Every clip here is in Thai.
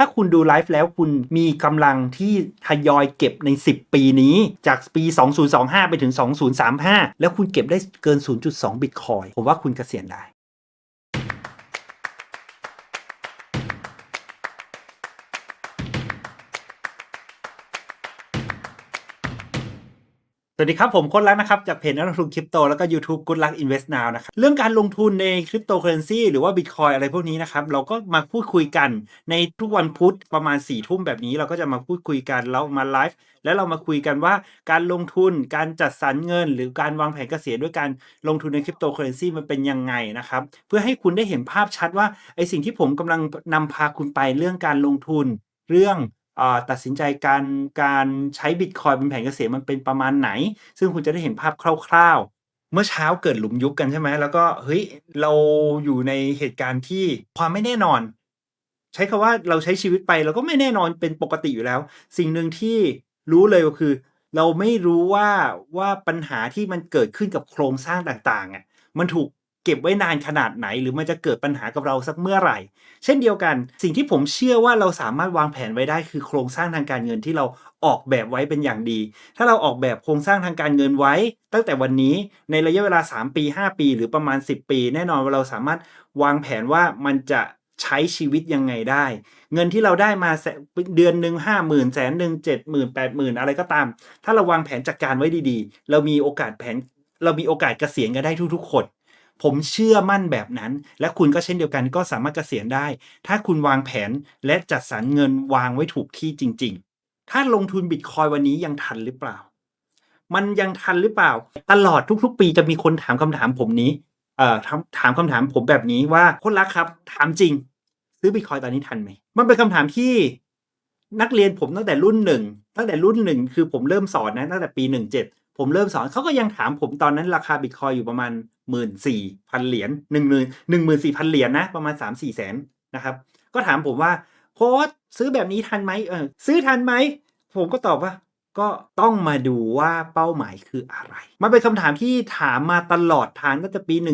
ถ้าคุณดูไลฟ์แล้วคุณมีกำลังที่ทยอยเก็บใน 10 ปีนี้จากปี 2025 ไปถึง 2035 แล้วคุณเก็บได้เกิน 0.2 บิตคอยผมว่าคุณเกษียณได้ สวัสดีครับผมโค้ดลักนะครับ จากเพจนักลงทุนคริปโตแล้วก็ YouTube Good Luck Invest Now นะครับเรื่องการลงทุนในคริปโตเคอเรนซีหรือว่าบิตคอยอะไรพวกนี้นะครับ เราก็มาพูดคุยกันในทุกวันพุธประมาณ4ี่ทุ่มแบบนี้เราก็จะมาพูดคุยกันแล้วมาไลฟ์แล้วเรามาคุยกันว่าการลงทุนการจัดสรรเงิน หรือการวางแผนเกษียณด้วยการลงทุนในคริปโตเคอเรนซีมันเป็นยังไงนะครับ เพื่อให้คุณได้เห็นภาพชัดว่าไอสิ่งที่ผมกำลังนำพาคุณไปเรื่องการลงทุนเรื่อง ตัดสินใจการการใช้บิตคอยเป็นแผนเกษตรมันเป็นประมาณไหน ซึ่งคุณจะได้เห็นภาพคร่าวๆ เมื่อเช้าเกิดหลุมยุบกันใช่ไหมแล้วก็เฮ้ยเราอยู่ในเหตุการณ์ที่ความไม่แน่นอน ใช้คำว่าเราใช้ชีวิตไปเราก็ไม่แน่นอนเป็นปกติอยู่แล้ว สิ่งหนึ่งที่รู้เลยก็คือ เราไม่รู้ว่าว่าปัญหาที่มันเกิดขึ้นกับโครงสร้างต่างๆอะมันถูก เก็บไว้นานขนาดไหน หรือมันจะเกิดปัญหากับเราสักเมื่อไหร่ เช่นเดียวกัน สิ่งที่ผมเชื่อว่าเราสามารถวางแผนไว้ได้คือโครงสร้างทางการเงินที่เราออกแบบไว้เป็นอย่างดี ถ้าเราออกแบบโครงสร้างทางการเงินไว้ ตั้งแต่วันนี้ในระยะเวลา 3 ปี 5 ปี หรือประมาณ 10 ปี แน่นอนว่าเราสามารถวางแผนว่ามันจะใช้ชีวิตยังไงได้ เงินที่เราได้มาเดือนหนึ่งห้าหมื่นแสนหนึ่งเจ็ดหมื่นแปดหมื่นอะไรก็ตาม ถ้าเราวางแผนจัดการไว้ดีๆ เรามีโอกาสแผน เรามีโอกาสเกษียณกันได้ทุกๆคน ผมเชื่อมั่นแบบนั้น และคุณก็เช่นเดียวกันก็สามารถเกษียณได้ ถ้าคุณวางแผนและจัดสรรเงินวางไว้ถูกที่จริง ๆ ถ้าลงทุนบิตคอยวันนี้ยังทันหรือเปล่า มันยังทันหรือเปล่า ตลอดทุกๆ ปีจะมีคนถามคำถามผมนี้เอ่อถามถามคำถามผมแบบนี้ว่าคนรักครับ ถามจริง ซื้อบิตคอยตอนนี้ทันไหมมันเป็นคำถามที่นักเรียนผมตั้งแต่รุ่นหนึ่งตั้งแต่รุ่นหนึ่งคือผมเริ่มสอนนะตั้งแต่ปีหนึ่งเจ็ด ผมเริ่มสอนเขาก็ยังถามผมตอนนั้นราคาบิตคอยอยู่ประมาณหมื่นสี่พันเหรียญหนึ่งหมื่นหนึ่งหมื่นสี่พันเหรียญนะประมาณสามสี่แสนนะครับ ก็ถามผมว่าโค้ดซื้อแบบนี้ทันไหมเออซื้อทันไหม ผมก็ตอบว่าก็ต้องมาดูว่าเป้าหมายคืออะไร มันเป็นคำถามที่ถามมาตลอดทางตั้งแต่ปี 17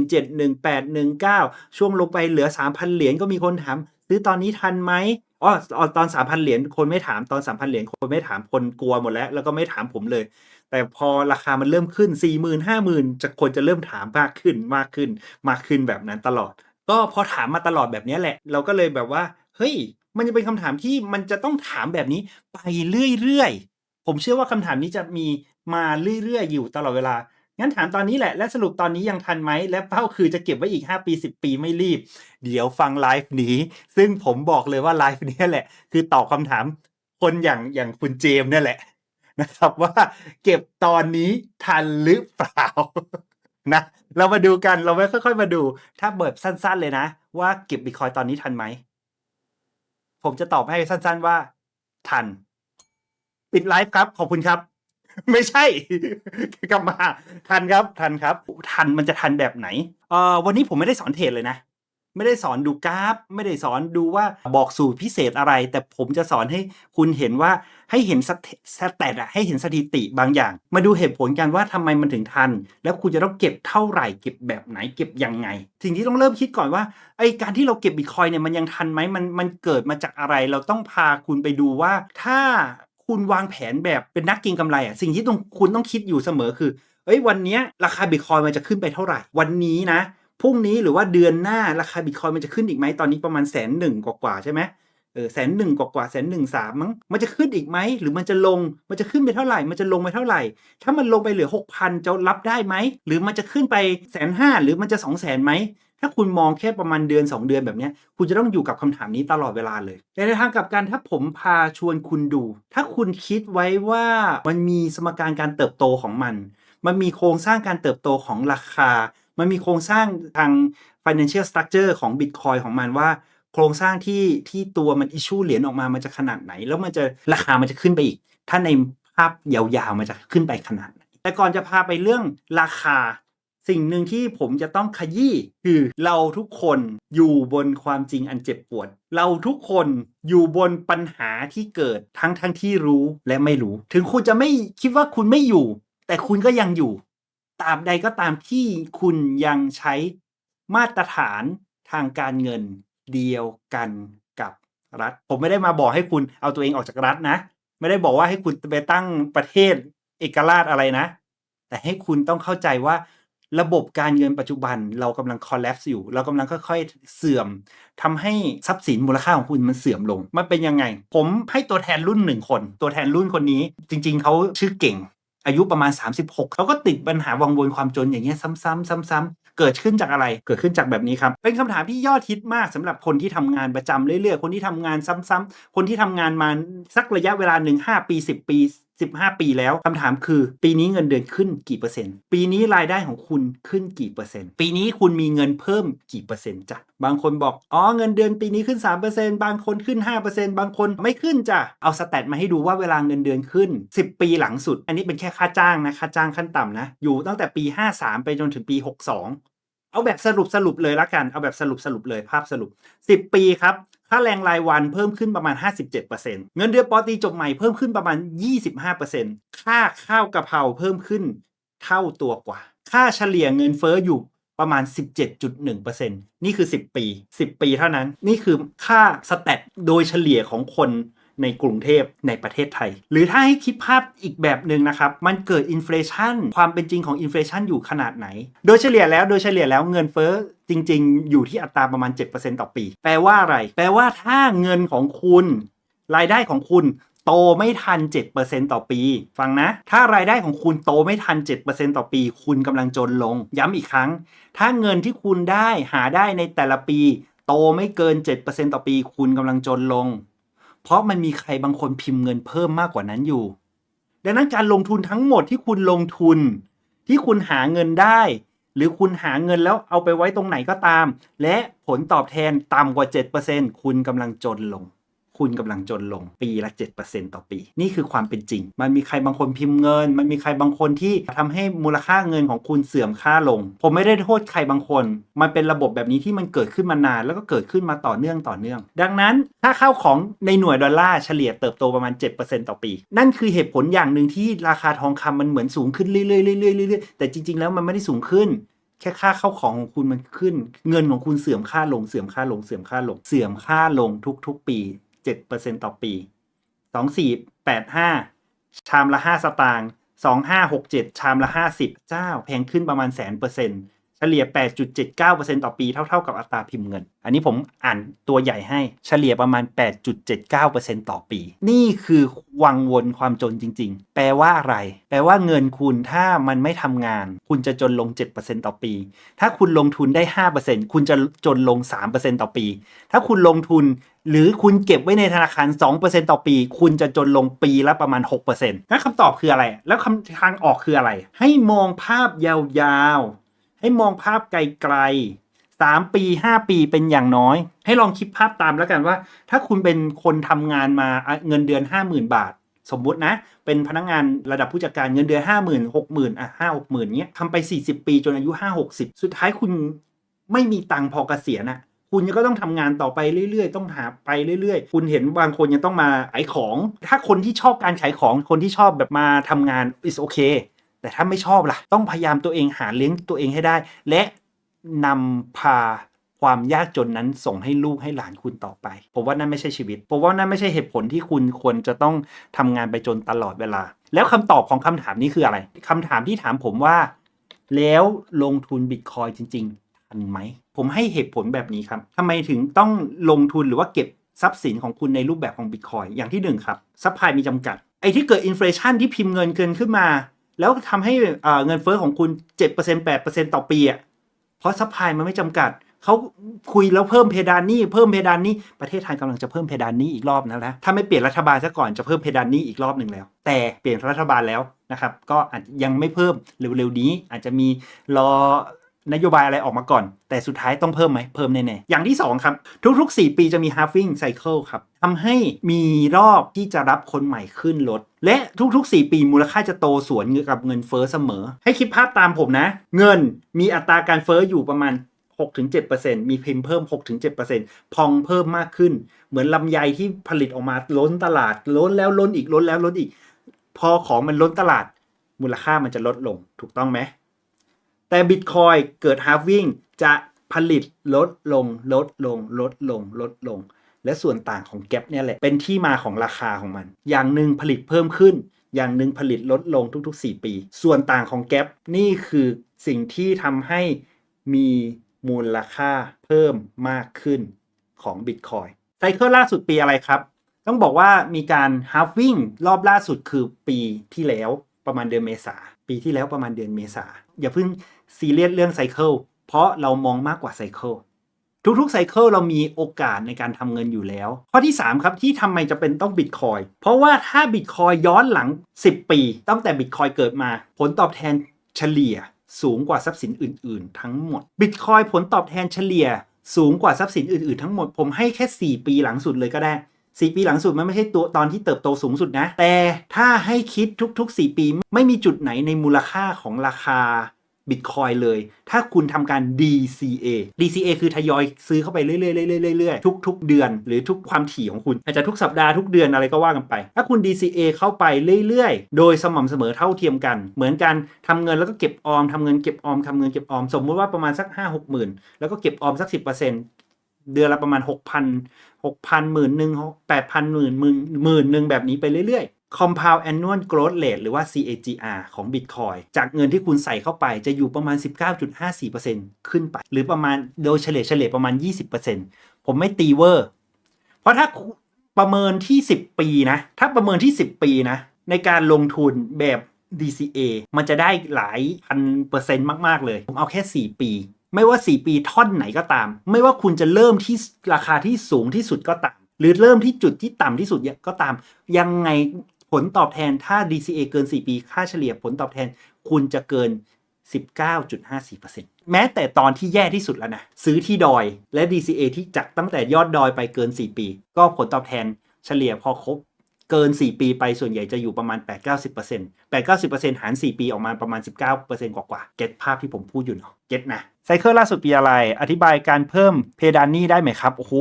18 19 ช่วงลงไปเหลือ 3,000 เหรียญก็มีคนถาม ซื้อตอนนี้ทันไหมอ๋ออ๋อตอน 3,000 เหรียญคนไม่ถามตอน 3,000 เหรียญคนไม่ถามคนกลัวหมดแล้ว แล้วก็ไม่ถามผมเลย แต่พอราคามันเริ่มขึ้น 40,000 50,000จะคนจะเริ่มถามมากขึ้นมากขึ้นมากขึ้นแบบนั้นตลอด ก็พอถามมาตลอดแบบนี้แหละ เราก็เลยแบบว่า เฮ้ย มันจะเป็นคำถามที่มันจะต้องถามแบบนี้ไปเรื่อยๆ ผมเชื่อว่าคำถามนี้จะมีมาเรื่อยๆ อยู่ตลอดเวลางั้นถามตอนนี้แหละ และสรุปตอนนี้ยังทันไหม และเป้าคือจะเก็บไว้อีก 5 ปี 10 ปีไม่รีบ เดี๋ยวฟังไลฟ์นี้ ซึ่งผมบอกเลยว่าไลฟ์นี้แหละ คือตอบคำถามคนอย่างอย่างคุณเจมส์เนี่ยแหละ นะครับว่าเก็บตอนนี้ทันหรือเปล่านะเรามาดูกันเราไม่ค่อยๆมาดู ถ้าเบิดสั้น ๆ เลยนะ ว่าเก็บบิตคอยตอนนี้ทันไหม ผมจะตอบให้สั้น ๆว่า ทัน ปิดไลฟ์ครับ ขอบคุณครับ ไม่ใช่กลับมาทันครับทันครับ ทันมันจะทันแบบไหนเอ่อวันนี้ผมไม่ได้สอนเทรดเลยนะ ไม่ได้สอนดูกราฟ ไม่ได้สอนดูว่าบอกสูตรพิเศษอะไร แต่ผมจะสอนให้คุณเห็นว่าให้เห็นสเตสแตทอะให้เห็นสถิติบางอย่าง มาดูเหตุผลกันว่าทำไมมันถึงทัน แล้วคุณจะต้องเก็บเท่าไหร่เก็บแบบไหนเก็บยังไง สิ่งที่ต้องเริ่มคิดก่อนว่าไอการที่เราเก็บบิตคอยเนี่ยมันยังทันไหมมันมันเกิดมาจากอะไรเราต้องพาคุณไปดูว่า ถ้าคุณวางแผนแบบเป็นนักก็งกำไรอะสิ่งที่ต้องคุณต้องคิดอยู่เสมอคือเอ้ยวันนี้ราคาบิตคอยมันจะขึ้นไปเท่าไหร่ วันนี้นะ พรุ่งนี้หรือว่าเดือนหน้าราคาบิตคอยมันจะขึ้นอีกไหมตอนนี้ประมาณแสนหนึ่งกว่าใช่ไหมเออแสนหนึ่งกว่าแสนหนึ่งสามมั้งมันจะขึ้นอีกไหมหรือมันจะลงมันจะขึ้นไปเท่าไหร่ มันจะลงไปเท่าไหร่ ถ้ามันลงไปเหลือหกพันจะรับได้ไหมหรือมันจะขึ้นไปแสนห้าหรือมันจะสองแสนไหมถ้าคุณมองแค่ประมาณเดือน 2 เดือนแบบนี้คุณจะต้องอยู่กับคำถามนี้ตลอดเวลาเลยแต่ในทางกลับกันถ้าผมพาชวนคุณดู ถ้าคุณคิดไว้ว่ามันมีสมการการเติบโตของมัน มันมีโครงสร้างการเติบโตของราคา มันมีโครงสร้างทาง financial structure ของ Bitcoin ของมันว่า โครงสร้างที่ที่ตัวมัน issue เหรียญออกมามันจะขนาดไหน แล้วมันจะราคามันจะขึ้นไปอีก ถ้าในภาพยาวๆมันจะขึ้นไปขนาดไหนแต่ก่อนจะพาไปเรื่องราคา สิ่งหนึ่งที่ผมจะต้องขยี้คือเราทุกคนอยู่บนความจริงอันเจ็บปวด เราทุกคนอยู่บนปัญหาที่เกิดทั้งทั้งที่รู้และไม่รู้ ถึงคุณจะไม่คิดว่าคุณไม่อยู่ แต่คุณก็ยังอยู่ ตราบใดก็ตามที่คุณยังใช้มาตรฐานทางการเงินเดียวกันกับรัฐ ผมไม่ได้มาบอกให้คุณเอาตัวเองออกจากรัฐนะ ไม่ได้บอกว่าให้คุณไปตั้งประเทศเอกราชอะไรนะ แต่ให้คุณต้องเข้าใจว่าระบบการเงินปัจจุบันเรากำลัง collapse อยู่ เรากำลังค่อยๆ เสื่อมทำให้ทรัพย์สินมูลค่าของคุณมันเสื่อมลง มันเป็นยังไง ผมให้ตัวแทนรุ่นหนึ่งคน ตัวแทนรุ่นคนนี้ จริง ๆเขาชื่อเก่ง อายุประมาณ 36เขาก็ติดปัญหาวังวนความจนอย่างเงี้ยซ้ำๆซ้ำๆเกิดขึ้นจากอะไร เกิดขึ้นจากแบบนี้ครับ เป็นคำถามที่ยอดฮิตมากสำหรับคนที่ทำงานประจำเรื่อยๆ คนที่ทำงานซ้ำๆคนที่ทำงานมาสักระยะเวลาหนึ่งห้าปี 10 ปี 15 ปีแล้วคำถามคือ ปีนี้เงินเดือนขึ้นกี่เปอร์เซ็นต์ ปีนี้รายได้ของคุณขึ้นกี่เปอร์เซ็นต์ ปีนี้คุณมีเงินเพิ่มกี่เปอร์เซ็นต์จ้ะบางคนบอกอ๋อเงินเดือนปีนี้ขึ้น 3%บางคนขึ้น 5%บางคนไม่ขึ้นจ้ะเอาสแตทมาให้ดูว่าเวลาเงินเดือนขึ้น 10 ปีหลังสุด อันนี้เป็นแค่ค่าจ้างนะค่าจ้างขั้นต่ำนะอยู่ตั้งแต่ปี 53 ไปจนถึงปี 62 เอาแบบสรุปสรุปเลยละกันเอาแบบสรุปสรุปเลยภาพสรุป 10 ปีครับ ค่าแรงรายวันเพิ่มขึ้นประมาณ 57%เงินเดือนปอตีจบใหม่เพิ่มขึ้นประมาณ 25%ค่าข้าวกะเพราเพิ่มขึ้นเท่าตัวกว่า ค่าเฉลี่ยเงินเฟ้ออยู่ประมาณ 17.1%นี่คือ 10 ปี 10 ปีเท่านั้น นี่คือค่าสแตทโดยเฉลี่ยของคน ในกรุงเทพในประเทศไทย หรือถ้าให้คิดภาพอีกแบบหนึ่งนะครับ มันเกิดอินฟลชันความเป็นจริงของอินฟลชันอยู่ขนาดไหน โดยเฉลี่ยแล้วโดยเฉลี่ยแล้วเงินเฟ้อจริง ๆ อยู่ที่อัตราประมาณ 7%ต่อปี แปลว่าอะไร แปลว่าถ้าเงินของคุณ รายได้ของคุณโตไม่ทัน 7%ต่อปี ฟังนะ ถ้ารายได้ของคุณโตไม่ทัน 7%ต่อปี คุณกำลังจนลง ย้ำอีกครั้ง ถ้าเงินที่คุณได้หาได้ในแต่ละปี โตไม่เกิน 7%ต่อปี คุณกำลังจนลง เพราะมันมีใครบางคนพิมพ์เงินเพิ่มมากกว่านั้นอยู่ ดังนั้นการลงทุนทั้งหมดที่คุณลงทุน ที่คุณหาเงินได้ หรือคุณหาเงินแล้วเอาไปไว้ตรงไหนก็ตาม และผลตอบแทนต่ำกว่า 7%คุณกำลังจนลง คุณกำลังจนลงปีละ 7%ต่อปี นี่คือความเป็นจริง มันมีใครบางคนพิมพ์เงิน มันมีใครบางคนที่ทำให้มูลค่าเงินของคุณเสื่อมค่าลง ผมไม่ได้โทษใครบางคน มันเป็นระบบแบบนี้ที่มันเกิดขึ้นมานาน แล้วก็เกิดขึ้นมาต่อเนื่องต่อเนื่อง ดังนั้นถ้าข้าวของในหน่วยดอลลาร์เฉลี่ยเติบโตประมาณ 7%ต่อปี นั่นคือเหตุผลอย่างหนึ่งที่ราคาทองคำมันเหมือนสูงขึ้นเรื่อยๆเรื่อยๆเรื่อยๆแต่จริงๆแล้วมันไม่ได้สูงขึ้นแค่ค่าเข้าของของคุณมันขึ้น เงินของคุณเสื่อมค่าลงเสื่อมค่าลงเสื่อมค่าลงเสื่อมค่าลงทุกๆปี 7%ต่อปี 2485 ชามละ 5 สตางค์2567 ชามละ 50 เจ้า แพงขึ้นประมาณแสนเปอร์เซ็นต์เฉลี่ย 8.79%ต่อปีเท่าๆกับอัตราพิมพ์เงิน อันนี้ผมอ่านตัวใหญ่ให้เฉลี่ยประมาณ 8.79%ต่อปี นี่คือวังวนความจนจริง ๆ แปลว่าอะไร แปลว่าเงินคุณถ้ามันไม่ทำงาน คุณจะจนลง 7%ต่อปี ถ้าคุณลงทุนได้ 5%คุณจะจนลง 3%ต่อปี ถ้าคุณลงทุน หรือคุณเก็บไว้ในธนาคาร 2%ต่อปี คุณจะจนลงปีละประมาณ6%นั่นคำตอบคืออะไร แล้วคำทางออกคืออะไร ให้มองภาพยาวๆ ให้มองภาพไกลๆ 3 ปี 5 ปีเป็นอย่างน้อย ให้ลองคิดภาพตามแล้วกันว่า ถ้าคุณเป็นคนทำงานมาเงินเดือน 50,000 บาท สมมุตินะ เป็นพนักงานระดับผู้จัดการเงินเดือน 50,000 60,000อะ5 60,000เนี้ยทำไป 40 ปีจนอายุ 5 60 สุดท้ายคุณไม่มีตังค์พอเกษียณอะ คุณก็ต้องทำงานต่อไปเรื่อยๆ ต้องหาไปเรื่อย ๆ คุณเห็นบางคนยังต้องมาขายของ ถ้าคนที่ชอบการขายของคนที่ชอบแบบมาทำงาน is okay แต่ถ้าไม่ชอบล่ะ ต้องพยายามตัวเองหาเลี้ยงตัวเองให้ได้ และนำพาความยากจนนั้นส่งให้ลูกให้หลานคุณต่อไป ผมว่านั่นไม่ใช่ชีวิต ผมว่านั่นไม่ใช่เหตุผลที่คุณควรจะต้องทำงานไปจนตลอดเวลา แล้วคำตอบของคำถามนี้คืออะไรคำถามที่ถามผมว่า แล้วลงทุนบิตคอยจริง ๆ ทันไหม ผมให้เหตุผลแบบนี้ครับทำไมถึงต้องลงทุนหรือว่าเก็บทรัพย์สินของคุณในรูปแบบของบิตคอยอย่างที่หนึ่งครับซัพพลายมีจำกัด ไอ้ที่เกิดอินฟลชันที่พิมพ์เงินเกินขึ้นมา แล้วทำให้เงินเฟ้อของคุณ 7% 8%ต่อปีอะเพราะซัพพลายมันไม่จำกัดเขาคุยแล้วเพิ่มเพดานนี้เพิ่มเพดานนี้ประเทศไทยกำลังจะเพิ่มเพดานนี้อีกรอบนะนะถ้าไม่เปลี่ยนรัฐบาลซะก่อนจะเพิ่มเพดานนี้อีกรอบหนึ่งแล้ว แต่เปลี่ยนรัฐบาลแล้วนะครับ ก็อาจยังไม่เพิ่มเร็วๆนี้อาจจะมีรอ นโยบายอะไรออกมาก่อน แต่สุดท้ายต้องเพิ่มไหมเพิ่มแน่ๆ อย่างที่ 2 ครับ ทุกๆ 4 ปีจะมี halving cycle ครับทำให้มีรอบที่จะรับคนใหม่ขึ้นรถและทุกๆ 4 ปีมูลค่าจะโตสวนกับเงินเฟ้อเสมอ ให้คิดภาพตามผมนะ เงินมีอัตราการเฟ้ออยู่ประมาณ 6-7%มีพิมพ์เพิ่ม 6-7%พองเพิ่มมากขึ้น เหมือนลำไยที่ผลิตออกมาล้นตลาด ล้นแล้วล้นอีกล้นแล้วล้นอีก พอของมันล้นตลาด มูลค่ามันจะลดลงถูกต้องไหม แต่บิตคอยเกิด halving จะผลิตลดลงลดลงลดลงลดลง และส่วนต่างของแก p เนี่ยแหละเป็นที่มาของราคาของมัน อย่างหนึ่งผลิตเพิ่มขึ้น อย่างหนึ่งผลิตลดลงทุก ๆ 4 ปี ส่วนต่างของแก p นี่คือสิ่งที่ทำให้มีมูลค่าเพิ่มมากขึ้นของ Bitcoin ไซเคิลล่าสุดปีอะไรครับ ต้องบอกว่ามีการ halving รอบล่าสุดคือปีที่แล้วประมาณเดือนเมษาปีที่แล้วประมาณเดือนเมษาอย่าเพิ่ง ซีเรียสเรื่องไซเคิลเพราะเรามองมากกว่าไซเคิลทุกๆไซเคิลเรามีโอกาสในการทำเงินอยู่แล้ว ข้อที่ 3 ครับที่ทำไมจะเป็นต้องบิตคอยเพราะว่าถ้าบิตคอยย้อนหลัง 10 ปี ตั้งแต่บิตคอยเกิดมา ผลตอบแทนเฉลี่ยสูงกว่าทรัพย์สินอื่น ๆ ทั้งหมดบิตคอยผลตอบแทนเฉลี่ยสูงกว่าทรัพย์สินอื่น ๆ ทั้งหมด ผมให้แค่ 4 ปีหลังสุดเลยก็ได้ 4 ปีหลังสุดมันไม่ใช่ตัวตอนที่เติบโตสูงสุดนะ แต่ถ้าให้คิดทุก ๆ 4 ปีไม่มีจุดไหนในมูลค่าของราคา บิตคอยเลย ถ้าคุณทำการ DCA DCA คือทยอยซื้อเข้าไปเรื่อยๆเรื่อยๆเรื่อยๆทุก ๆ เดือน หรือทุกความถี่ของคุณ อาจจะทุกสัปดาห์ทุกเดือนอะไรก็ว่ากันไป ถ้าคุณ DCA เข้าไปเรื่อยๆ โดยสม่ำเสมอเท่าเทียมกัน เหมือนกันทำเงินแล้วก็เก็บออมทำเงินเก็บออมทำเงินเก็บออมสมมุติว่าประมาณสัก 5 6หมื่นแล้วก็เก็บออมสัก 10%เดือนละประมาณ 6,000 6,000หมื่นหนึ่ง8,000หมื่นหมื่นหมื่นหนึ่งแบบนี้ไปเรื่อย Compound Annual Growth Rate หรือว่า CAGR ของ Bitcoin จากเงินที่คุณใส่เข้าไปจะอยู่ประมาณ 19.54%ขึ้นไป หรือประมาณโดยเฉลี่ยเฉลี่ยประมาณ 20%ผมไม่ตีเวอร์ เพราะถ้าประเมินที่ 10 ปีนะ ถ้าประเมินที่ 10 ปีนะ ในการลงทุนแบบ DCA มันจะได้หลายพันเปอร์เซ็นต์มาก ๆ เลย ผมเอาแค่ 4 ปี ไม่ว่า 4 ปีท่อนไหนก็ตาม ไม่ว่าคุณจะเริ่มที่ราคาที่สูงที่สุดก็ตาม หรือเริ่มที่จุดที่ต่ำที่สุดก็ตาม ยังไง ผลตอบแทนถ้า DCA เกิน 4 ปี ค่าเฉลี่ยผลตอบแทนคุณจะเกิน 19.54%แม้แต่ตอนที่แย่ที่สุดแล้วนะ ซื้อที่ดอยและ DCA ที่จากตั้งแต่ยอดดอยไปเกิน 4 ปี ก็ผลตอบแทนเฉลี่ยพอครบเกิน 4 ปีไปส่วนใหญ่จะอยู่ประมาณ 8-90% 8-90%หาร 4 ปีออกมาประมาณ 19%กว่าๆเก็ตภาพที่ผมพูดอยู่เนาะเก็ตนะ ไซเคิลล่าสุดปีอะไร อธิบายการเพิ่มเพดานนี้ได้ไหมครับ โอ้โห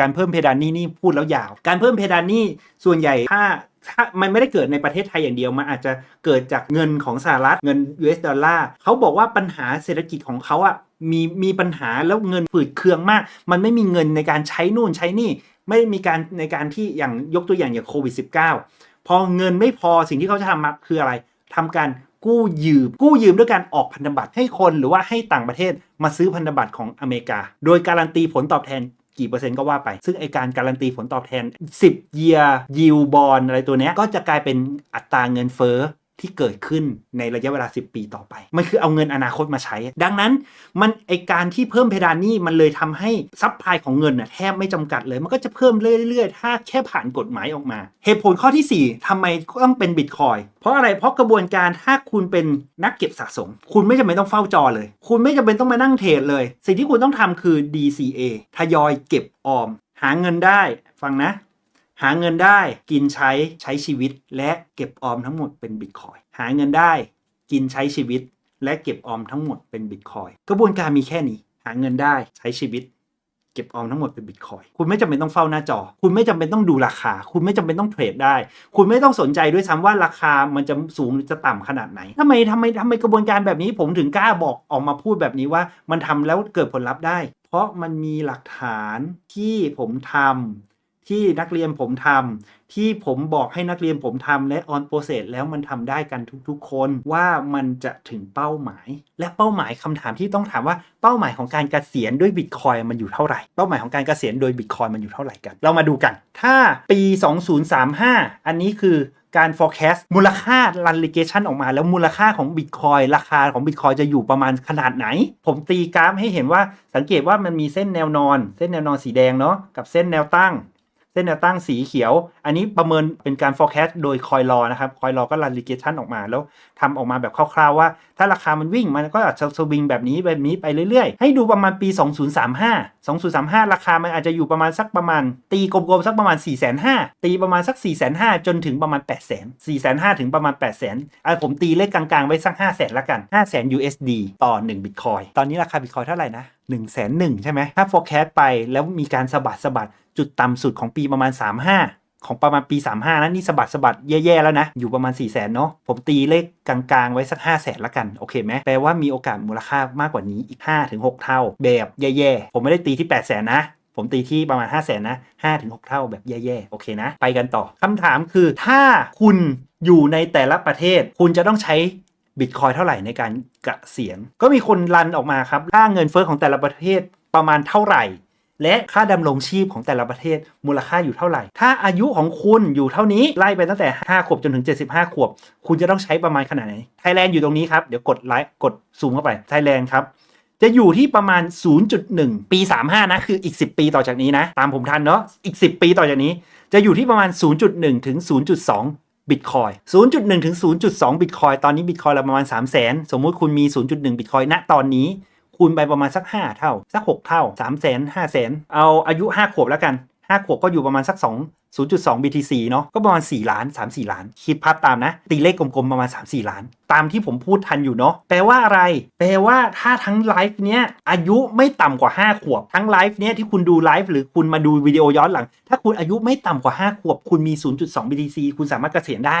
การเพิ่มเพดานนี้นี่พูดแล้วยาว การเพิ่มเพดานนี้ส่วนใหญ่ถ้าถ้ามันไม่ได้เกิดในประเทศไทยอย่างเดียว มันอาจจะเกิดจากเงินของสหรัฐเงิน US ดอลลาร์เขาบอกว่าปัญหาเศรษฐกิจของเขาอะมีมีปัญหาแล้วเงินฝืดเคืองมาก มันไม่มีเงินในการใช้นู่นใช้นี่ ไม่มีการในการที่อย่างยกตัวอย่างอย่างโควิด -19 พอเงินไม่พอสิ่งที่เขาจะทำมาคืออะไรทำการ กู้ยืม กู้ยืมด้วยการออกพันธบัตรให้คนหรือว่าให้ต่างประเทศมาซื้อพันธบัตรของอเมริกา โดยการันตีผลตอบแทนกี่เปอร์เซ็นต์ก็ว่าไป ซึ่งไอการการันตีผลตอบแทน 10 year yield bond อะไรตัวนี้ก็จะกลายเป็นอัตราเงินเฟ้อ ที่เกิดขึ้นในระยะเวลา 10 ปีต่อไป มันคือเอาเงินอนาคตมาใช้ ดังนั้นมันไอการที่เพิ่มเพดานนี้มันเลยทำให้ซัพพลายของเงินน่ะแทบไม่จำกัดเลย มันก็จะเพิ่มเรื่อยๆ ถ้าแค่ผ่านกฎหมายออกมา เหตุผลข้อที่ 4ทำไมต้องเป็นบิตคอยเพราะอะไร เพราะกระบวนการถ้าคุณเป็นนักเก็บสะสม คุณไม่จำเป็นต้องเฝ้าจอเลย คุณไม่จำเป็นต้องมานั่งเทรดเลย สิ่งที่คุณต้องทำคือ DCA ทยอยเก็บออม หาเงินได้ ฟังนะ หาเงินได้กินใช้ใช้ชีวิตและเก็บออมทั้งหมดเป็นบิตคอยหาเงินได้กินใช้ชีวิต และเก็บออมทั้งหมดเป็นบิตคอยกระบวนการมีแค่นี้ หาเงินได้ใช้ชีวิต เก็บออมทั้งหมดเป็นบิตคอยคุณไม่จำเป็นต้องเฝ้าหน้าจอ คุณไม่จำเป็นต้องดูราคา คุณไม่จำเป็นต้องเทรดได้ คุณไม่ต้องสนใจด้วยซ้ำว่าราคามันจะสูงหรือจะต่ำขนาดไหนทำไมทำไมทำไมกระบวนการแบบนี้ผมถึงกล้าบอกออกมาพูดแบบนี้ว่ามันทำแล้วเกิดผลลัพธ์ได้ เพราะมันมีหลักฐานที่ผมทำ ที่นักเรียนผมทำที่ผมบอกให้นักเรียนผมทำและออนโปรเซสแล้วมันทำได้กันทุกๆ คนว่ามันจะถึงเป้าหมาย และเป้าหมายคำถามที่ต้องถามว่าเป้าหมายของการเกษียณด้วยบิตคอยมันอยู่เท่าไหร่ เป้าหมายของการเกษียณโดยบิตคอยมันอยู่เท่าไหร่กัน เรามาดูกัน ถ้าปี 2035 อันนี้คือการ forecast มูลค่า run regression ออกมา แล้วมูลค่าของ Bitcoin ราคาของ Bitcoin จะอยู่ประมาณขนาดไหน ผมตีกราฟให้เห็นว่าสังเกตว่ามันมีเส้นแนวนอน เส้นแนวนอนสีแดงเนาะกับเส้นแนวตั้ง เส้นแนวตั้งสีเขียว อันนี้ประเมินเป็นการ forecast โดยคอยรอนะครับ คอยรอก็ run regression ออกมาแล้วทำออกมาแบบคร่าวๆว่า ถ้าราคามันวิ่งมันก็อาจจะสวิงแบบนี้แบบนี้ไปเรื่อยๆ ให้ดูประมาณปี 2035 2035 ราคามันอาจจะอยู่ประมาณสักประมาณ ตีกลมๆสักประมาณ 4 5 0 0 0ตีประมาณสัก 4 5 0 0 0 จนถึงประมาณ 8 0 0 0 0 4 5 0 0 0 ถึงประมาณ 8 0 0 0 0อะผมตีเลขกลางๆไว้สัก 5 0 0 0 0 0ละกัน 5 0 0 0 0 USD ต่อ 1 Bitcoin ตอนนี้ราคา Bitcoin เท่าไหร่นะ1 1 0 0 0ใช่ไหมถ้า forecast ไปแล้วมีการสะบัดสะบัดจุดต่ำสุดของปีประมาณ 35 ของประมาณปี 35นะนี่สะบัดสะบัดแย่ๆแล้วนะ อยู่ประมาณ 4 0 0 0 0 0เนาะผมตีเลขกลางๆ ไว้สัก 5 0 0 0 0 0ละกัน โอเคไหมแปลว่ามีโอกาสมูลค่ามากกว่านี้อีก 5-6 เท่า แบบแย่ๆ ผมไม่ได้ตีที่ 8 0 0 0 0 0นะผมตีที่ประมาณ 5 0 0แสนนะ5ถึง6เท่าแบบแย่ๆ โอเคนะ ไปกันต่อคำถามคือถ้าคุณอยู่ในแต่ละประเทศ คุณจะต้องใช้ บิตคอยเท่าไหร่ในการกะเกษียณก็มีคนรันออกมาครับค่าเงินเฟ้อของแต่ละประเทศประมาณเท่าไหร่ และค่าดำรงชีพของแต่ละประเทศมูลค่าอยู่เท่าไหร่ ถ้าอายุของคุณอยู่เท่านี้ไล่ไปตั้งแต่ 5 ขวบจนถึง 75 ขวบ คุณจะต้องใช้ประมาณขนาดไหนไทยแลนด์อยู่ตรงนี้ครับ เดี๋ยวกดไลค์กดซูมเข้าไปไทยแลนด์ครับจะอยู่ที่ประมาณ 0.1 ปี 35 นะ คืออีก 10 ปีต่อจากนี้นะ ตามผมทันเนาะ อีก 10 ปีต่อจากนี้ จะอยู่ที่ประมาณ 0.1 ถึง 0.2 บิตคอย0.1 ถึง 0.2 บิตคอยตอนนี้บิตคอยเราประมาณ 3 0 0 0 0 0 สมมุติคุณมี 0.1 บิตคอยณตอนนี้ คูณไปประมาณสัก 5 เท่า สัก 6 เท่า 3 0 0 0 0 0 5 0 0 0 0 เอาอายุ 5 ขวบแล้วกัน 5ขวบก็อยู่ประมาณสัก 2 0.2 BTC เนาะก็ประมาณ 4 ล้าน 3 4 ล้าน คิดภาพตามนะ ตีเลขกลมๆ ประมาณ 3 4 ล้าน ตามที่ผมพูดทันอยู่เนาะแปลว่าอะไร แปลว่าถ้าทั้งไลฟ์เนี้ยอายุไม่ต่ำกว่า 5 ขวบ ทั้งไลฟ์เนี้ยที่คุณดูไลฟ์หรือคุณมาดูวิดีโอย้อนหลัง ถ้าคุณอายุไม่ต่ำกว่า 5 ขวบ คุณมี 0.2 BTC คุณสามารถเกษียณได้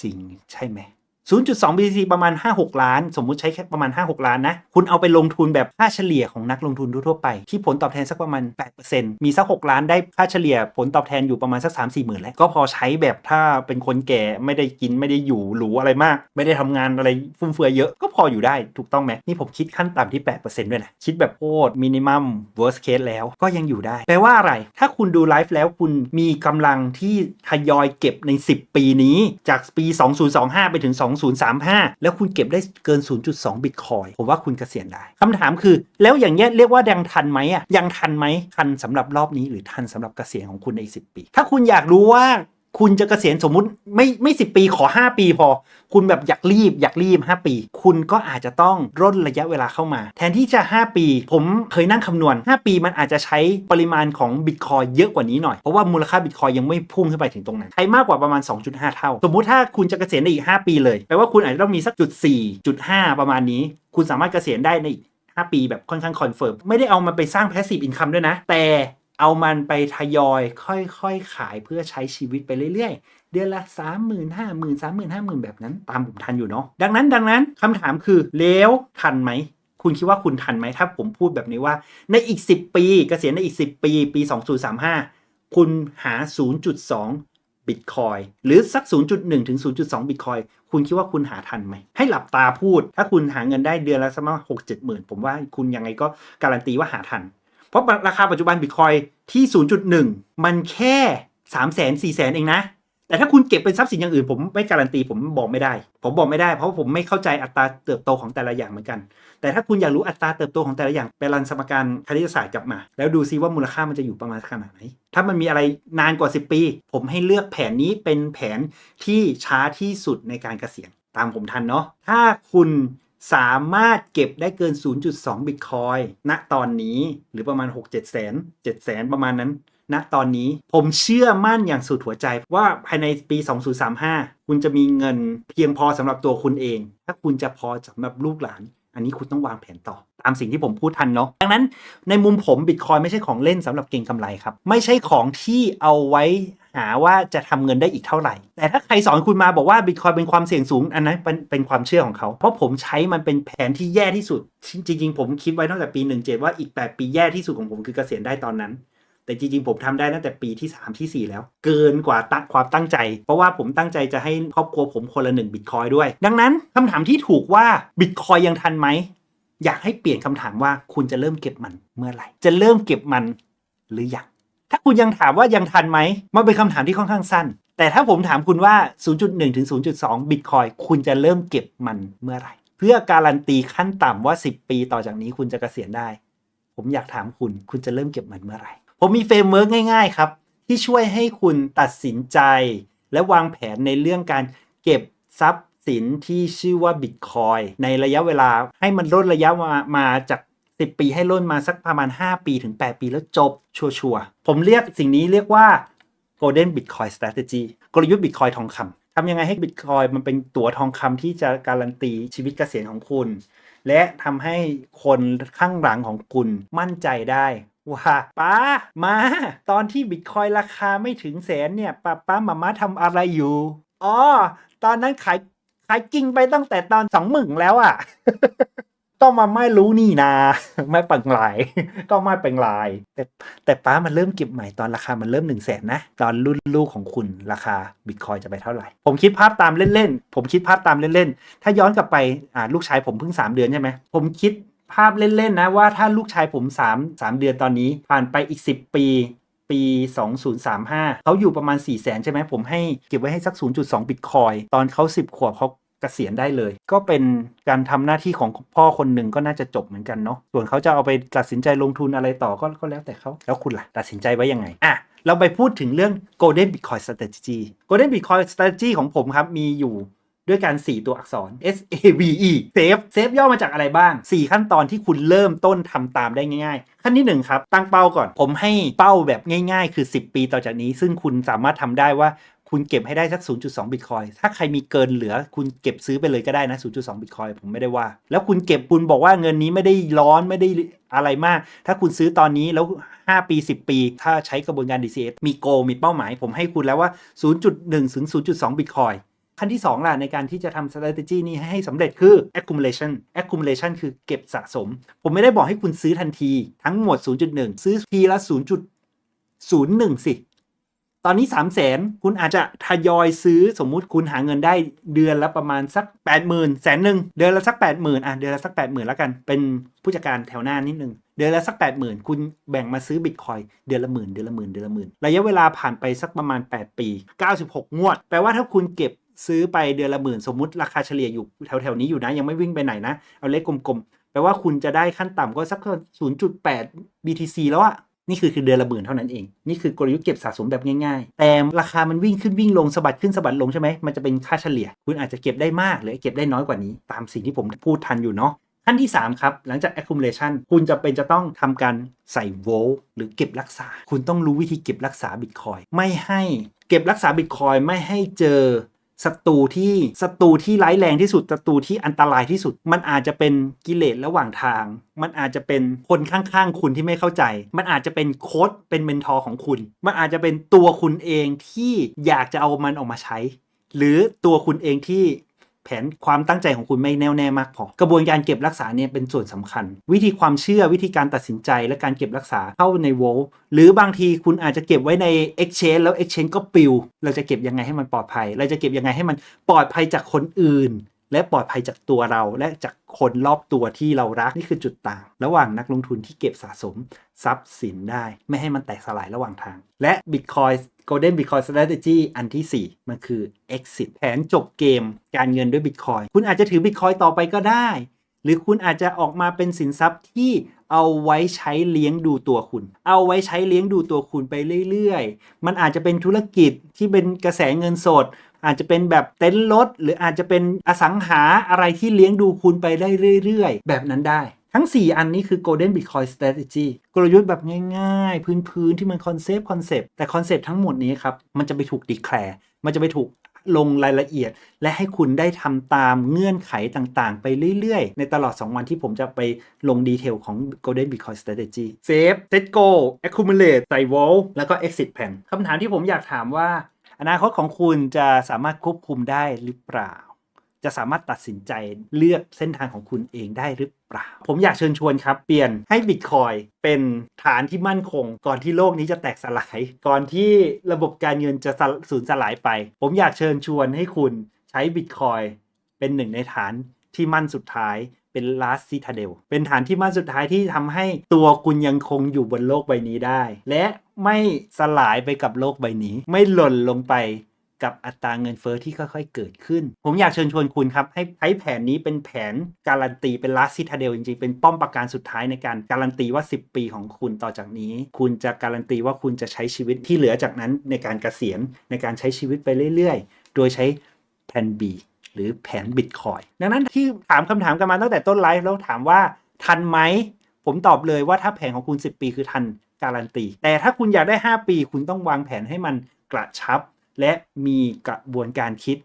จริงใช่ไหม 0.2 BTC ประมาณ 5-6 ล้าน สมมุติใช้แค่ประมาณ 5-6 ล้านนะ คุณเอาไปลงทุนแบบค่าเฉลี่ยของนักลงทุนทั่วไป ที่ผลตอบแทนสักประมาณ 8%มีสัก 6 ล้านได้ค่าเฉลี่ยผลตอบแทนอยู่ประมาณสัก 3-4 หมื่นแล้ว ก็พอใช้แบบถ้าเป็นคนแก่ไม่ได้กินไม่ได้อยู่หรูอะไรมาก ไม่ได้ทำงานอะไรฟุ่มเฟือยเยอะก็พออยู่ได้ถูกต้องไหมนี่ผมคิดขั้นต่ำที่ 8%ด้วยนะ คิดแบบโคตรมินิมัม worst case แล้วก็ยังอยู่ได้แปลว่าอะไรถ้าคุณดูไลฟ์แล้วคุณมีกำลังที่ทยอยเก็บใน 10 ปีนี้จากปี 2025 ไปถึง2035 แล้วคุณเก็บได้เกิน 0.2 บิตคอยผมว่าคุณเกษียณได้คำถามคือ แล้วอย่างเงี้ยเรียกว่ายังทันไหมอะยังทันไหมทันสำหรับรอบนี้หรือทันสำหรับเกษียณของคุณในอีก10 ปี ถ้าคุณอยากรู้ว่า คุณจะเกษียณสมมุติไม่ไม่สิปีขอ 5 ปีพอ คุณแบบอยากรีบอยากรีบ 5 ปี คุณก็อาจจะต้องร่นระยะเวลาเข้ามา แทนที่จะ 5 ปี ผมเคยนั่งคำนวณ 5 ปีมันอาจจะใช้ปริมาณของบิตคอยเยอะกว่านี้หน่อย เพราะว่ามูลค่าบิตคอยยังไม่พุ่งขึ้นไปถึงตรงนั้นใช้มากกว่าประมาณ 2.5 เท่า สมมุติถ้าคุณจะเกษียณในอีก 5 ปีเลยแปลว่าคุณอาจจะต้องมีสักจุด4จุด5ประมาณนี้ คุณสามารถเกษียณได้ในอีก5ปีแบบค่อนข้างคอนเฟิร์มไม่ได้เอามันไปสร้าง passive income ด้วยนะแต่ เอามันไปทยอยค่อยๆ ขายเพื่อใช้ชีวิตไปเรื่อยๆ เดือนละ 3 0 0 0 0 5 0 0 0 0 3 0 0 0 0 5 0,000 แบบนั้นตามผมทันอยู่เนาะดังนั้นดังนั้นคำถามคือแล้วทันไหม คุณคิดว่าคุณทันไหมถ้าผมพูดแบบนี้ว่า ในอีก 10 ปีเกษียณในอีก 10 ปี ปี 2035 คุณหา 0.2 บิตคอยหรือสัก 0.1 ถึง 0.2 บิตคอยคุณคิดว่าคุณหาทันไหม ให้หลับตาพูด ถ้าคุณหาเงินได้เดือนละสักประมาณหกเจ็ดหมื่นผมว่าคุณยังไงก็การันตีว่าหาทัน เพราะราคาปัจจุบันบิตคอยที่ 0.1 มันแค่3 0 0 0 0 0 4 0 0 0 0เองนะ แต่ถ้าคุณเก็บเป็นทรัพย์สินอย่างอื่นผมไม่การันตีผมบอกไม่ได้ ผมบอกไม่ได้เพราะผมไม่เข้าใจอัตราเติบโตของแต่ละอย่างเหมือนกัน แต่ถ้าคุณอยากรู้อัตราเติบโตของแต่ละอย่างไปรันสมการคณิตศาสตร์กลับมา แล้วดูซิว่ามูลค่ามันจะอยู่ประมาณขนาดไหน ถ้ามันมีอะไรนานกว่า 10 ปี ผมให้เลือกแผนนี้เป็นแผนที่ช้าที่สุดในการเกษียณตามผมทันเนาะถ้าคุณ สามารถเก็บได้เกิน 0.2 บิตคอยณตอนนี้หรือประมาณ 6 7 แสน 7 แสนประมาณนั้นณตอนนี้ผมเชื่อมั่นอย่างสุดหัวใจว่าภายในปี 2035 คุณจะมีเงินเพียงพอสำหรับตัวคุณเอง ถ้าคุณจะพอสำหรับลูกหลาน อันนี้คุณต้องวางแผนต่อ ตามสิ่งที่ผมพูดทันเนาะดังนั้นในมุมผมบิตคอยไม่ใช่ของเล่นสำหรับเก็งกำไรครับ ไม่ใช่ของที่เอาไว้หาว่าจะทำเงินได้อีกเท่าไหร่ แต่ถ้าใครสอนคุณมาบอกว่าบิตคอยเป็นความเสี่ยงสูงอันนั้นเป็นเป็นความเชื่อของเขา เพราะผมใช้มันเป็นแผนที่แย่ที่สุด จริง ๆ ผมคิดไว้ตั้งแต่ปี 17 ว่าอีก 8 ปีแย่ที่สุดของผมคือเกษียณได้ตอนนั้นแต่จริงๆ ผมทำได้ตั้งแต่ปีที่ 3 ที่ 4 แล้ว เกินกว่าตั้งความตั้งใจ เพราะว่าผมตั้งใจจะให้ครอบครัวผมคนละหนึ่งบิตคอยด้วย ดังนั้นคำถามที่ถูกว่าบิตคอยยังทันไหม อยากให้เปลี่ยนคำถามว่าคุณจะเริ่มเก็บมันเมื่อไหร่ จะเริ่มเก็บมันหรือยัง ถ้าคุณยังถามว่ายังทันไหม มันเป็นคำถามที่ค่อนข้างสั้น แต่ถ้าผมถามคุณว่า 0.1 ถึง 0.2 บิตคอยคุณจะเริ่มเก็บมันเมื่อไหร่ เพื่อการันตีขั้นต่ำว่า 10 ปีต่อจากนี้คุณจะเกษียณได้ ผมอยากถามคุณ คุณจะเริ่มเก็บมันเมื่อไหร่ ผมมีเฟรมเวิร์กง่ายๆครับ ที่ช่วยให้คุณตัดสินใจ และวางแผนในเรื่องการเก็บทรัพย์ สินที่ชื่อว่าบิตคอยในระยะเวลาให้มันลดระยะมามาจาก10 ปีให้ล่นมาสักประมาณ 5 ปีถึง 8 ปีแล้วจบชัวร์ๆผมเรียกสิ่งนี้เรียกว่า Golden Bitcoin Strategy กลยุทธ์ Bitcoin ทองคำทำยังไงให้ Bitcoin มันเป็นตั๋วทองคำที่จะการันตีชีวิตเกษียณของคุณ และทำให้คนข้างหลังของคุณมั่นใจได้ว่าป้ามาตอนที่บิตคอยราคาไม่ถึงแสนเนี่ยป้าป้ามามาทำอะไรอยู่อ๋อตอนนั้นขาย ขายกิ่งไปตั้งแต่ตอนสองหมื่นแล้วอะ่ะ ก็มาไม่รู้นี่นา ไม่ปังลายก็ไม่เป็นไรแต่แต่ป้ามันเริ่มเก็บใหม่ตอนราคามันเริ่มหนึ่งแสนนะ ตอนรุ่นลูกของคุณราคาบิตคอยจะไปเท่าไหร่ ผมคิดภาพตามเล่นๆ ผมคิดภาพตามเล่นๆ ถ้าย้อนกลับไปอ่าลูกชายผมเพิ่ง 3 เดือนใช่ไหมผมคิดภาพเล่นๆนะว่าถ้าลูกชายผม3 3เดือนตอนนี้ ผ่านไปอีก 10 ปีปี 2035 เขาอยู่ประมาณ 4 0 0แสนใช่ไหมผมให้เก็บไว้ให้สัก 0.2 บิตคอย ตอนเขา 10 ขวบเขา กษียณได้เลย ก็เป็นการทำหน้าที่ของพ่อคนหนึ่งก็น่าจะจบเหมือนกันเนาะส่วนเขาจะเอาไปตัดสินใจลงทุนอะไรต่อก็ก็แล้วแต่เขาแล้วคุณล่ะ ตัดสินใจไว้ยังไงอะเราไปพูดถึงเรื่อง Golden Bitcoin Strategy Golden Bitcoin Strategy ของผมครับ มีอยู่ด้วยกัน4ตัวอักษร S A V E Save Save ย่อมาจากอะไรบ้าง 4 ขั้นตอนที่คุณเริ่มต้นทำตามได้ง่าย ๆ ขั้นที่ 1 ครับ ตั้งเป้าก่อน ผมให้เป้าแบบง่าย ๆ คือ 10 ปีต่อจากนี้ ซึ่งคุณสามารถทำได้ว่า คุณเก็บให้ได้สัก 0.2 บิตคอยถ้าใครมีเกินเหลือ คุณเก็บซื้อไปเลยก็ได้นะ 0.2 บิตคอยผมไม่ได้ว่า แล้วคุณเก็บคุณบอกว่าเงินนี้ไม่ได้ร้อนไม่ได้อะไรมาก ถ้าคุณซื้อตอนนี้แล้ว 5 ปี 10 ปี ถ้าใช้กระบวนการ DCF มีโก มีเป้าหมาย ผมให้คุณแล้วว่า 0.1 ถึง 0.2 บิตคอยขั้นที่ 2 ล่ะ ในการที่จะทำ strategy นี้ให้สำเร็จคือ accumulation accumulation คือเก็บสะสม ผมไม่ได้บอกให้คุณซื้อทันที ทั้งหมด 0.1 ซื้อทีละ 0.01 สิ ตอนนี้3 0 0แสนคุณอาจจะทยอยซื้อสมมุติคุณหาเงินได้เดือนละประมาณสัก 80,000แสนหนึ่งเดือนละสัก 80,000อะเดือนละสัก 80,000แล้วกัน เป็นผู้จัดการแถวหน้านิดนึงเดือนละสัก 80,000 คุณแบ่งมาซื้อบิตคอยเดือนละหมื่นเดือนละหมื่นเดือนละหมื่นระยะเวลาผ่านไปสักประมาณ 8 ปี 96 งวด แปลว่าถ้าคุณเก็บซื้อไปเดือนละหมื่นสมมุติราคาเฉลี่ยอยู่แถวๆนี้อยู่นะยังไม่วิ่งไปไหนนะเอาเลขกลมๆแปลว่าคุณจะได้ขั้นต่ำก็สัก0.8 BTC แล้วอะ นี่คือคือเดือนละหมื่นเท่านั้นเอง นี่คือกลยุทธ์เก็บสะสมแบบง่ายๆ แต่ราคามันวิ่งขึ้นวิ่งลงสะบัดขึ้นสะบัดลงใช่ไหมมันจะเป็นค่าเฉลี่ย คุณอาจจะเก็บได้มากหรือเก็บได้น้อยกว่านี้ ตามสิ่งที่ผมพูดทันอยู่เนาะขั้นที่ 3 ครับ หลังจาก accumulation คุณจะเป็นจะต้องทำการใส่ vault หรือเก็บรักษา คุณต้องรู้วิธีเก็บรักษา Bitcoin ไม่ให้เก็บรักษา Bitcoin ไม่ให้เจอ ศัตรูที่ศัตรูที่ร้ายแรงที่สุดศัตรูที่อันตรายที่สุด มันอาจจะเป็นกิเลสระหว่างทาง มันอาจจะเป็นคนข้างๆคุณที่ไม่เข้าใจ มันอาจจะเป็นโค้ดเป็นเมนทอร์ของคุณ มันอาจจะเป็นตัวคุณเองที่อยากจะเอามันออกมาใช้ หรือตัวคุณเองที่ แผนความตั้งใจของคุณไม่แน่วแน่มากพอกระบวนการเก็บรักษาเนี่ยเป็นส่วนสำคัญ วิธีความเชื่อวิธีการตัดสินใจและการเก็บรักษาเข้าในโวลหรือบางทีคุณอาจจะเก็บไว้ใน Exchange แล้ว Exchange ก็ปิว เราจะเก็บยังไงให้มันปลอดภัย เราจะเก็บยังไงให้มันปลอดภัยจากคนอื่น และปลอดภัยจากตัวเราและจากคนรอบตัวที่เรารักนี่คือจุดต่าง ระหว่างนักลงทุนที่เก็บสะสมทรัพย์สินได้ ไม่ให้มันแตกสลายระหว่างทาง และ Bitcoin Golden Bitcoin Strategy อันที่ 4 มันคือ exit แผนจบเกมการเงินด้วย Bitcoin คุณอาจจะถือ Bitcoin ต่อไปก็ได้ หรือคุณอาจจะออกมาเป็นสินทรัพย์ที่เอาไว้ใช้เลี้ยงดูตัวคุณ เอาไว้ใช้เลี้ยงดูตัวคุณไปเรื่อย ๆ มันอาจจะเป็นธุรกิจที่เป็นกระแสเงินสด อาจจะเป็นแบบเต็นท์รถหรืออาจจะเป็นอสังหาอะไรที่เลี้ยงดูคุณไปได้เรื่อย ๆ แบบนั้นได้ทั้ง 4 อันนี้คือ Golden Bitcoin Strategy กลยุทธ์แบบง่ายๆ พื้นๆ ที่มันคอนเซปต์คอนเซปต์แต่คอนเซปต์ทั้งหมดนี้ครับ มันจะไปถูกดีแคลร์มันจะไปถูกลงรายละเอียด และให้คุณได้ทำตามเงื่อนไขต่างๆ ไปเรื่อยๆ ในตลอด 2 วันที่ผมจะไปลงดีเทลของ Golden Bitcoin Strategy Save Set go accumulate ใส่ Wall แล้วก็ Exit Plan คำถามที่ผมอยากถามว่า อนาคตของคุณจะสามารถควบคุมได้หรือเปล่า จะสามารถตัดสินใจเลือกเส้นทางของคุณเองได้หรือเปล่า ผมอยากเชิญชวนครับ เปลี่ยนให้บิตคอยเป็นฐานที่มั่นคง ก่อนที่โลกนี้จะแตกสลาย ก่อนที่ระบบการเงินจะสูญสลายไป ผมอยากเชิญชวนให้คุณใช้บิตคอยเป็นหนึ่งในฐานที่มั่นสุดท้ายเป็น last citadel เป็นฐานที่มั่นสุดท้ายที่ทำให้ตัวคุณยังคงอยู่บนโลกใบนี้ได้ และ ไม่สลายไปกับโลกใบนี้ ไม่หล่นลงไปกับอัตราเงินเฟอ้อที่ค่อยๆ เกิดขึ้น ผมอยากเชิญชวนคุณครับ ให้ใช้แผนนี้เป็นแผนการันตีเป็น last citadel จริงๆ เป็นป้อมปราการสุดท้ายในการการันตีว่า 10 ปีของคุณต่อจากนี้ คุณจะการันตีว่าคุณจะใช้ชีวิตที่เหลือจากนั้นในการเกษียณในการใช้ชีวิตไปเรื่อยๆ โดยใช้แผน B หรือแผนบิตคอยดังนั้นที่ถามคำถามกันมาตั้งแต่ต้นไลฟ์แล้วถามว่าทันไหมผมตอบเลยว่าถ้าแผนของคุณ 10 ปีคือทัน การันตี แต่ถ้าคุณอยากได้ 5 ปี คุณต้องวางแผนให้มันกระชับ และมีกระบวนการคิด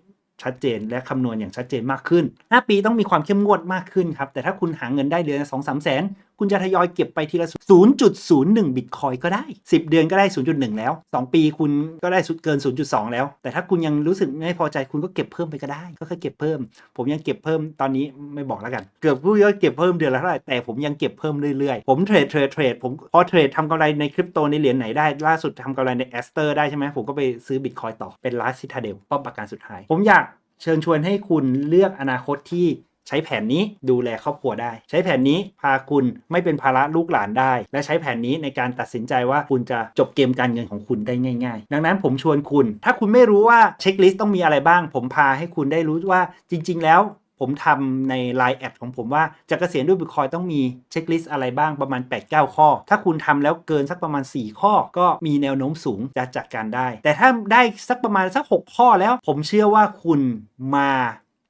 ชัดเจน และคำนวณอย่างชัดเจนมากขึ้น 5 ปีต้องมีความเข้มงวดมากขึ้นครับ แต่ถ้าคุณหาเงินได้เดือนสองสามแสนคุณจะทยอยเก็บไปทีละ 0.01 บิตคอยก็ได้ 10 เดือนก็ได้ 0.1 แล้ว 2 ปีคุณก็ได้สุดเกิน 0.2 แล้ว แต่ถ้าคุณยังรู้สึกไม่พอใจคุณก็เก็บเพิ่มไปก็ได้ ก็ค่เก็บเพิ่ม ผมยังเก็บเพิ่มตอนนี้ไม่บอกแล้วกัน เกือบพูดว่าเก็บเพิ่มเดือนละเท่าไหร่แต่ผมยังเก็บเพิ่มเรื่อยๆ ผมเทรดเทรดเทรดผมพอเทรดทำกำไรในคริปโตในเหรียญไหนได้ล่าสุดทำกำไรในแอสเตอร์ได้ใช่ไหมผมก็ไปซื้อบิตคอยต่อเป็นลาสซิทาเดลป้อมประการสุดท้าย ผมอยากเชิญชวนให้คุณเลือกอนาคตที่ ใช้แผนนี้ดูแลครอบครัวได้ ใช้แผนนี้พาคุณไม่เป็นภาระลูกหลานได้ และใช้แผนนี้ในการตัดสินใจว่าคุณจะจบเกมการเงินของคุณได้ง่าย ๆ ดังนั้นผมชวนคุณ ถ้าคุณไม่รู้ว่าเช็คลิสต์ต้องมีอะไรบ้าง ผมพาให้คุณได้รู้ว่าจริง ๆ แล้วผมทำใน Line แอดของผมว่าจะเกษียณด้วยบิตคอยต้องมีเช็คลิสต์อะไรบ้างประมาณ 8-9 ข้อ ถ้าคุณทำแล้วเกินสักประมาณ 4 ข้อ ก็มีแนวโน้มสูงจะจัดการได้ แต่ถ้าได้สักประมาณสัก 6 ข้อแล้ว ผมเชื่อว่าคุณมา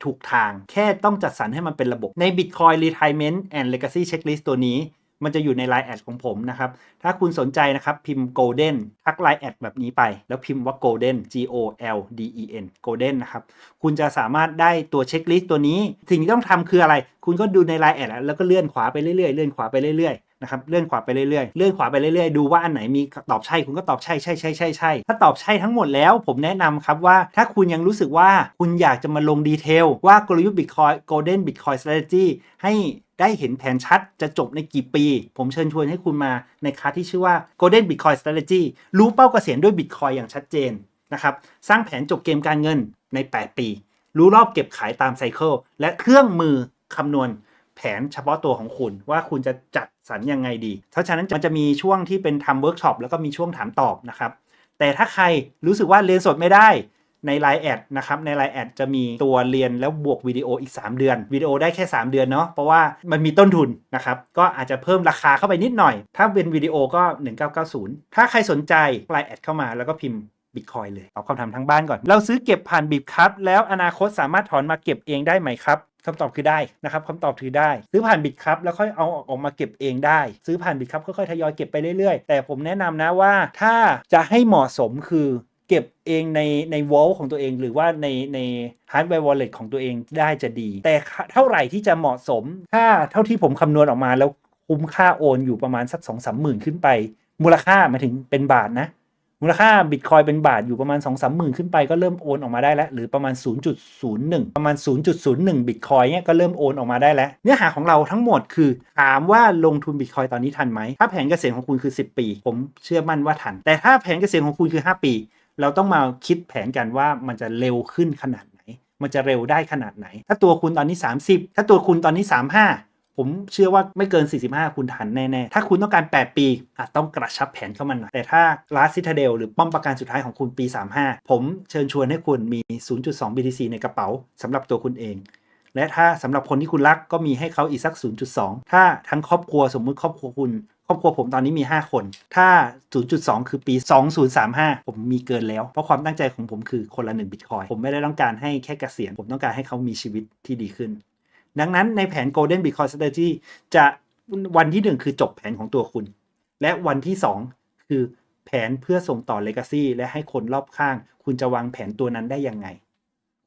ถูกทาง แค่ต้องจัดสรรให้มันเป็นระบบใน Bitcoin Retirement and Legacy Checklist ตัวนี้ มันจะอยู่ใน Line แอดของผมนะครับ ถ้าคุณสนใจนะครับพิมพ์ Golden ทัก Line แอดแบบนี้ไป แล้วพิมพ์ว่า Golden G O L D E N Golden นะครับ คุณจะสามารถได้ตัวเช็คลิสต์ตัวนี้ สิ่งที่ต้องทำคืออะไร คุณก็ดูใน Line แอดแล้วก็เลื่อนขวาไปเรื่อยๆเลื่อนขวาไปเรื่อยๆ นะครับเลื่อนขวาไปเรื่อยๆ เลื่อนขวาไปเรื่อยๆ ดูว่าอันไหนมีตอบใช่คุณก็ตอบใช่ใช่ใช่ใช่ใช่ถ้าตอบใช่ทั้งหมดแล้ว ผมแนะนำครับว่าถ้าคุณยังรู้สึกว่าคุณอยากจะมาลงดีเทลว่ากลยุทธ์ Bitcoin Golden Bitcoin Strategy ให้ได้เห็นแผนชัดจะจบในกี่ปี ผมเชิญชวนให้คุณมาในคลาสที่ชื่อว่า Golden Bitcoin Strategy รู้เป้าเกษียณด้วย Bitcoin อย่างชัดเจนนะครับสร้างแผนจบเกมการเงินใน 8 ปี รู้รอบเก็บขายตามไซเคิลและเครื่องมือคำนวณ แผนเฉพาะตัวของคุณว่าคุณจะจัดสรรยังไงดี เพราะฉะนั้นมันจะมีช่วงที่เป็นทำเวิร์กช็อปแล้วก็มีช่วงถามตอบนะครับ แต่ถ้าใครรู้สึกว่าเรียนสดไม่ได้ใน Line แอดนะครับใน Line แอดจะมีตัวเรียนแล้วบวกวิดีโออีก 3 เดือนวิดีโอได้แค่ 3 เดือนเนาะเพราะว่ามันมีต้นทุนนะครับก็อาจจะเพิ่มราคาเข้าไปนิดหน่อย ถ้าเป็นวิดีโอก็ 1990 ถ้าใครสนใจ Line แอดเข้ามาแล้วก็พิมพ์บิตคอยเลยตอบคำถามทั้งบ้านก่อน เราซื้อเก็บผ่านบิตครับ แล้วอนาคตสามารถถอนมาเก็บเองได้ไหมครับ คำตอบคือได้นะครับคำตอบคือได้ ซื้อผ่านบิตครับแล้วค่อยเอาออกมาเก็บเองได้ ซื้อผ่านบิตครับค่อยๆทยอยเก็บไปเรื่อยๆ แต่ผมแนะนำนะว่าถ้าจะให้เหมาะสมคือเก็บเองในในวอลของตัวเอง หรือว่าในในฮาร์ดแวร์วอลเล็ตของตัวเองได้จะดี แต่เท่าไหร่ที่จะเหมาะสม ถ้าเท่าที่ผมคำนวณออกมาแล้วคุ้มค่าโอนอยู่ประมาณสัก2 3 0 0 0 0ขึ้นไป มูลค่าหมายถึงเป็นบาทนะ มูลค่าบิตคอยเป็นบาทอยู่ประมาณ 2 3 0 0 0 0ขึ้นไปก็เริ่มโอนออกมาได้แล้ว หรือประมาณ 0.01 ประมาณ 0.01 บิตคอยเนี่ยก็เริ่มโอนออกมาได้แล้ว เนื้อหาของเราทั้งหมดคือ ถามว่าลงทุนบิตคอยตอนนี้ทันไหม ถ้าแผนเกษียณของคุณคือ 10 ปี ผมเชื่อมั่นว่าทัน แต่ถ้าแผนเกษียณของคุณคือ 5 ปี เราต้องมาคิดแผนกันว่ามันจะเร็วขึ้นขนาดไหน มันจะเร็วได้ขนาดไหน ถ้าตัวคุณตอนนี้ 30 ถ้าตัวคุณตอนนี้ 35 ผมเชื่อว่าไม่เกิน 45 คุณทันแน่ ๆ ถ้าคุณต้องการ 8 ปีอาจต้องกระชับแผนเข้ามาหน่อย แต่ถ้าลาซิทาเดลหรือป้อมประกันสุดท้ายของคุณปี 35 ผมเชิญชวนให้คุณมี 0.2 BTC ในกระเป๋าสำหรับตัวคุณเอง และถ้าสำหรับคนที่คุณรักก็มีให้เขาอีกสัก 0.2 ถ้าทั้งครอบครัวสมมุติครอบครัวคุณครอบครัวผมตอนนี้มี 5 คน ถ้า 0.2 คือปี 2035 ผมมีเกินแล้ว เพราะความตั้งใจของผมคือคนละ1บิตคอย ผมไม่ได้ต้องการให้แค่เกษียณ ผมต้องการให้เขามีชีวิตที่ดีขึ้น ดังนั้นในแผน Golden Bitcoin Strategy จะวันที่ 1 คือจบแผนของตัวคุณ และวันที่ 2 คือแผนเพื่อส่งต่อ Legacy และให้คนรอบข้าง คุณจะวางแผนตัวนั้นได้ยังไง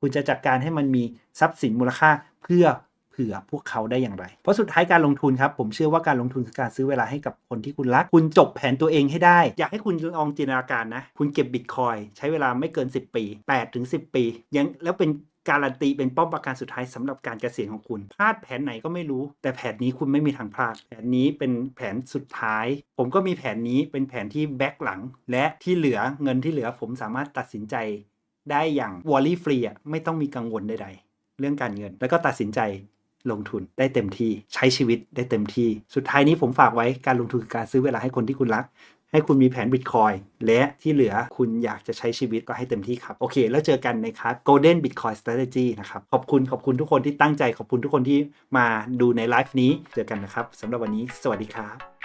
คุณจะจัดการให้มันมีทรัพย์สินมูลค่าเพื่อเผื่อพวกเขาได้อย่างไร เพราะสุดท้ายการลงทุนครับ ผมเชื่อว่าการลงทุนคือการซื้อเวลาให้กับคนที่คุณรัก คุณจบแผนตัวเองให้ได้ อยากให้คุณลองจินตนาการนะ คุณเก็บบิตคอยใช้เวลาไม่เกิน 10 ปี8ถึง10 ปี ยังแล้วเป็น การันตีเป็นป้อมประการสุดท้ายสำหรับการเกษียณของคุณ พลาดแผนไหนก็ไม่รู้ แต่แผนนี้คุณไม่มีทางพลาด แผนนี้เป็นแผนสุดท้าย ผมก็มีแผนนี้เป็นแผนที่แบ็กหลัง และที่เหลือเงินที่เหลือผมสามารถตัดสินใจได้อย่างวอลลี่ฟรีอะไม่ต้องมีกังวลใดๆ เรื่องการเงิน แล้วก็ตัดสินใจลงทุนได้เต็มที่ใช้ชีวิตได้เต็มที่ สุดท้ายนี้ผมฝากไว้การลงทุนคือการซื้อเวลาให้คนที่คุณรัก ให้คุณมีแผนบิตคอยและที่เหลือคุณอยากจะใช้ชีวิตก็ให้เต็มที่ครับ โอเค แล้วเจอกันในคลาส Golden Bitcoin Strategy นะครับ ขอบคุณขอบคุณทุกคนที่ตั้งใจขอบคุณทุกคนที่มาดูในไลฟ์นี้เจอกันนะครับสำหรับวันนี้ สวัสดีครับ